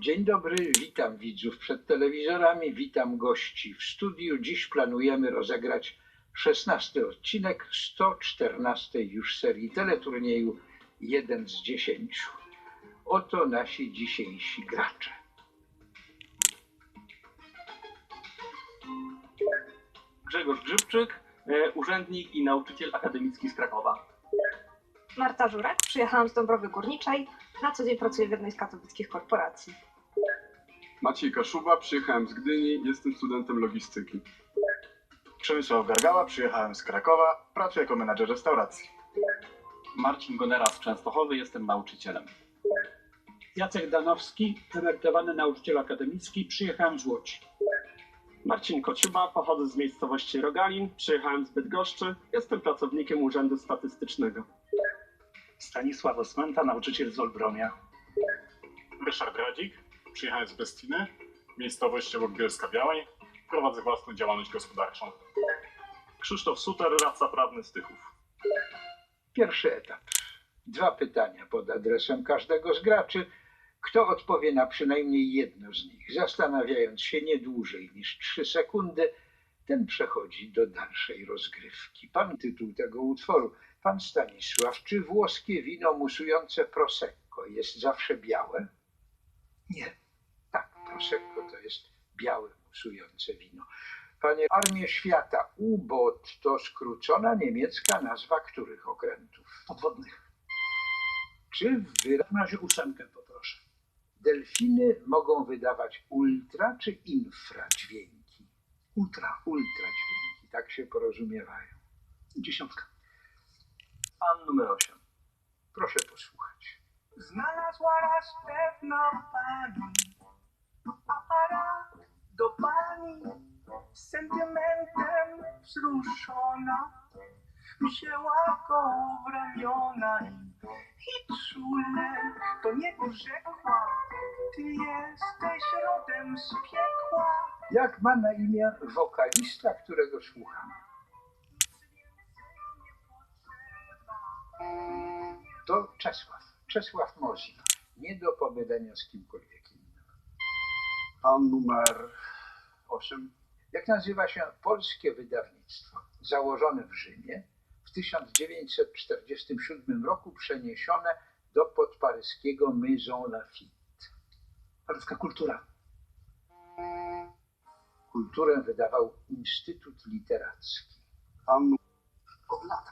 Dzień dobry, witam widzów przed telewizorami, witam gości w studiu. Dziś planujemy rozegrać 16 odcinek 114 już serii teleturnieju 1 z 10. Oto nasi dzisiejsi gracze. Grzegorz Grzybczyk, e, urzędnik i nauczyciel akademicki z Krakowa. Marta Żurek, przyjechałam z Dąbrowy Górniczej. Na co dzień pracuję w jednej z katowickich korporacji. Maciej Kaszuba, przyjechałem z Gdyni, jestem studentem logistyki. Przemysław Gargała, przyjechałem z Krakowa, pracuję jako menadżer restauracji. Marcin Gonera z Częstochowy, jestem nauczycielem. Jacek Danowski, emerytowany nauczyciel akademicki, przyjechałem z Łodzi. Marcin Kociuba, pochodzę z miejscowości Rogalin, przyjechałem z Bydgoszczy, jestem pracownikiem Urzędu Statystycznego. Stanisław Osmenta, nauczyciel z Olbromia. Ryszard Radzik, przyjechałem z Bestiny, miejscowość obok Bielska Białej. Prowadzę własną działalność gospodarczą. Krzysztof Suter, radca prawny z. Pierwszy etap. Dwa pytania pod adresem każdego z graczy. Kto odpowie na przynajmniej jedno z nich, zastanawiając się nie dłużej niż 3 sekundy, ten przechodzi do dalszej rozgrywki. Pan tytuł tego utworu. Pan Stanisław, czy włoskie wino musujące Prosecco jest zawsze białe? Nie. Tak, Prosecco to jest białe musujące wino. Panie, Armię Świata, UBOT to skrócona niemiecka nazwa których okrętów? Podwodnych. Czy w wyra- Na razie ósemkę poproszę. delfiny mogą wydawać ultra czy infra dźwięki? Ultra. Ultra dźwięki, tak się porozumiewają. Dziesiątka. Pan numer 8. Proszę posłuchać. Znalazła raz pewna pani aparat do pani sentymentem wzruszona. Wzięła go w ramiona i, i czule do niego rzekła: Ty jesteś rodem z piekła. Jak ma na imię wokalista, którego słuchamy? To Czesław. Czesław Mozin. Nie do pomylenia z kimkolwiek innym. Pan numer 8. Jak nazywa się polskie wydawnictwo? Założone w Rzymie, w 1947 roku przeniesione do podparyskiego Maison Lafitte. Paryska kultura. Kulturę wydawał Instytut Literacki. Pan Od lat,